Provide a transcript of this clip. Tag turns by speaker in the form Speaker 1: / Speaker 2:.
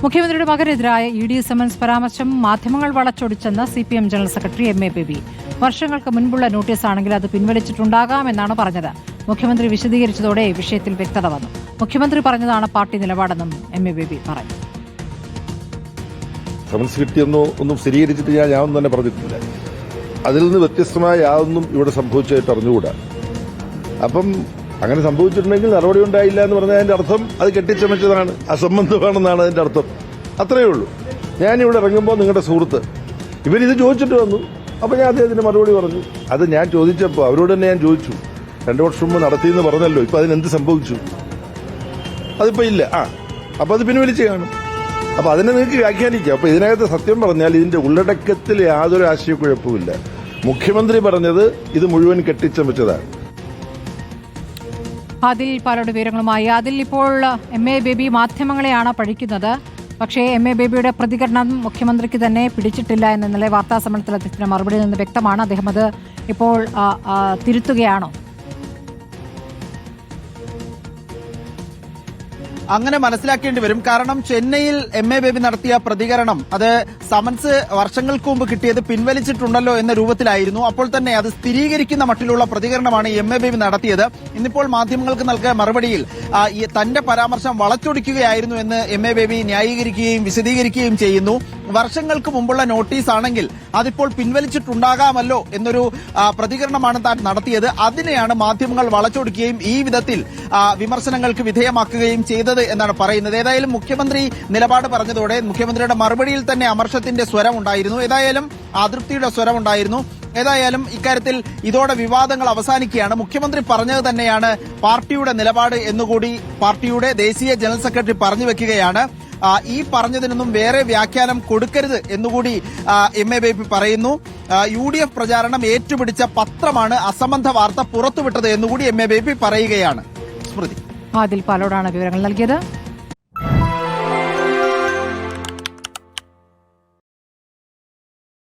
Speaker 1: മുഖ്യമന്ത്രിയുടെ മകനെതിരായ E D summons പരാമർശം മാധ്യമങ്ങൾ വളച്ചൊടിച്ചെന്ന് C P M general secretary M A Baby. വർഷങ്ങൾക്ക് മുൻപുള്ള നോട്ടീസാണെങ്കിൽ അത് പിൻവലിച്ചിട്ടുണ്ടാകാമെന്നാണ് പറഞ്ഞത്. മുഖ്യമന്ത്രി വിശദീകരിച്ചതോടെ വിഷയത്തിൽ വ്യക്തത വന്നു. മുഖ്യമന്ത്രി പറഞ്ഞതാണ് പാർട്ടി നിലപാടെന്നും എം എ ബേബി പറഞ്ഞു.
Speaker 2: സമൻസ് കിട്ടിയെന്നോ ഒന്നും സ്ഥിരീകരിച്ചിട്ട് ഞാൻ ഞാനൊന്നും തന്നെ പറഞ്ഞിട്ടില്ല. അതിൽ നിന്ന് വ്യത്യസ്തമായ യാതൊന്നും ഇവിടെ സംഭവിച്ചതായിട്ട് അറിഞ്ഞുകൂടാ. അപ്പം അങ്ങനെ സംഭവിച്ചിട്ടുണ്ടെങ്കിൽ നടപടി ഉണ്ടായില്ല എന്ന് പറഞ്ഞാൽ അതിന്റെ അർത്ഥം അത് കെട്ടിച്ചമച്ചതാണ് അസംബന്ധമാണെന്നാണ് അതിന്റെ അർത്ഥം. അത്രയേ ഉള്ളൂ. ഞാനിവിടെ ഇറങ്ങുമ്പോൾ നിങ്ങളുടെ സുഹൃത്ത് ഇവരിത് ചോദിച്ചിട്ട് വന്നു. അപ്പോൾ ഞാൻ അദ്ദേഹത്തിന് മറുപടി പറഞ്ഞു. അത് ഞാൻ ചോദിച്ചപ്പോൾ അവരോട് തന്നെ ഞാൻ ചോദിച്ചു. രണ്ടു വർഷം മുമ്പ് നടത്തിയെന്ന് പറഞ്ഞല്ലോ ഇപ്പൊ അതിനെന്ത് സംഭവിച്ചു? അതിപ്പോ ഇല്ല. ആ അപ്പൊ അത് പിൻവലിച്ച് കാണും. അപ്പോൾ അതിനെ നിങ്ങൾക്ക് വ്യാഖ്യാനിക്കാം. അപ്പോൾ ഇതിനകത്ത് സത്യം പറഞ്ഞാൽ ഇതിന്റെ ഉള്ളടക്കത്തിൽ യാതൊരു ആശയക്കുഴപ്പമില്ല മുഖ്യമന്ത്രി പറഞ്ഞത് ഇത് മുഴുവൻ കെട്ടിച്ചമച്ചതാണ്.
Speaker 1: അതിൽ പലരുടെ വിവരങ്ങളുമായി. അതിൽ ഇപ്പോൾ എം എ ബേബി മാധ്യമങ്ങളെയാണ് പഴിക്കുന്നത്. പക്ഷേ എം എ ബേബിയുടെ പ്രതികരണം മുഖ്യമന്ത്രിക്ക് തന്നെ പിടിച്ചിട്ടില്ല എന്ന് ഇന്നലെ വാർത്താ സമ്മേളനത്തിൽ അദ്ദേഹത്തിന് മറുപടി നിന്ന് വ്യക്തമാണ്. അദ്ദേഹം അത് ഇപ്പോൾ തിരുത്തുകയാണോ?
Speaker 3: അങ്ങനെ മനസ്സിലാക്കേണ്ടി വരും. കാരണം ചെന്നൈയിൽ എം എ ബേബി നടത്തിയ പ്രതികരണം അത് സമൻസ് വർഷങ്ങൾക്ക് മുമ്പ് കിട്ടിയത് പിൻവലിച്ചിട്ടുണ്ടല്ലോ എന്ന രൂപത്തിലായിരുന്നു. അപ്പോൾ തന്നെ അത് സ്ഥിരീകരിക്കുന്ന മട്ടിലുള്ള പ്രതികരണമാണ് എം എ ബേബി നടത്തിയത്. ഇന്നിപ്പോൾ മാധ്യമങ്ങൾക്ക് നൽകിയ മറുപടിയിൽ തന്റെ പരാമർശം വളച്ചൊടിക്കുകയായിരുന്നു എന്ന് എം എ ബേബി ന്യായീകരിക്കുകയും വിശദീകരിക്കുകയും ചെയ്യുന്നു. വർഷങ്ങൾക്ക് മുമ്പുള്ള നോട്ടീസ് ആണെങ്കിൽ അതിപ്പോൾ പിൻവലിച്ചിട്ടുണ്ടാകാമല്ലോ എന്നൊരു പ്രതികരണമാണ് താൻ നടത്തിയത്. അതിനെയാണ് മാധ്യമങ്ങൾ വളച്ചൊടുക്കുകയും ഈ വിധത്തിൽ വിമർശനങ്ങൾക്ക് വിധേയമാക്കുകയും ചെയ്തത് എന്നാണ് പറയുന്നത്. ഏതായാലും മുഖ്യമന്ത്രി നിലപാട് പറഞ്ഞതോടെ മുഖ്യമന്ത്രിയുടെ മറുപടിയിൽ തന്നെ അമർഷത്തിന്റെ സ്വരം ഉണ്ടായിരുന്നു. ഏതായാലും അതൃപ്തിയുടെ സ്വരം ഉണ്ടായിരുന്നു. ഏതായാലും ഇക്കാര്യത്തിൽ ഇതോടെ വിവാദങ്ങൾ അവസാനിക്കുകയാണ്. മുഖ്യമന്ത്രി പറഞ്ഞത് തന്നെയാണ്. പാർട്ടിയുടെ നിലപാട് എന്നുകൂടി പാർട്ടിയുടെ ദേശീയ ജനറൽ സെക്രട്ടറി പറഞ്ഞു വെക്കുകയാണ്. ഈ പറഞ്ഞതിനൊന്നും വേറെ വ്യാഖ്യാനം കൊടുക്കരുത് എന്നുകൂടി എം എ ബേബി പറയുന്നു. യു ഡി എഫ് പ്രചാരണം ഏറ്റുപിടിച്ച പത്രമാണ് അസംബന്ധ വാർത്ത പുറത്തുവിട്ടത് എന്നുകൂടി എം എ ബേബി പറയുകയാണ്. സ്മൃതി.
Speaker 1: അതിൽ പലരോടാണ് വിവരങ്ങൾ നൽകിയത്.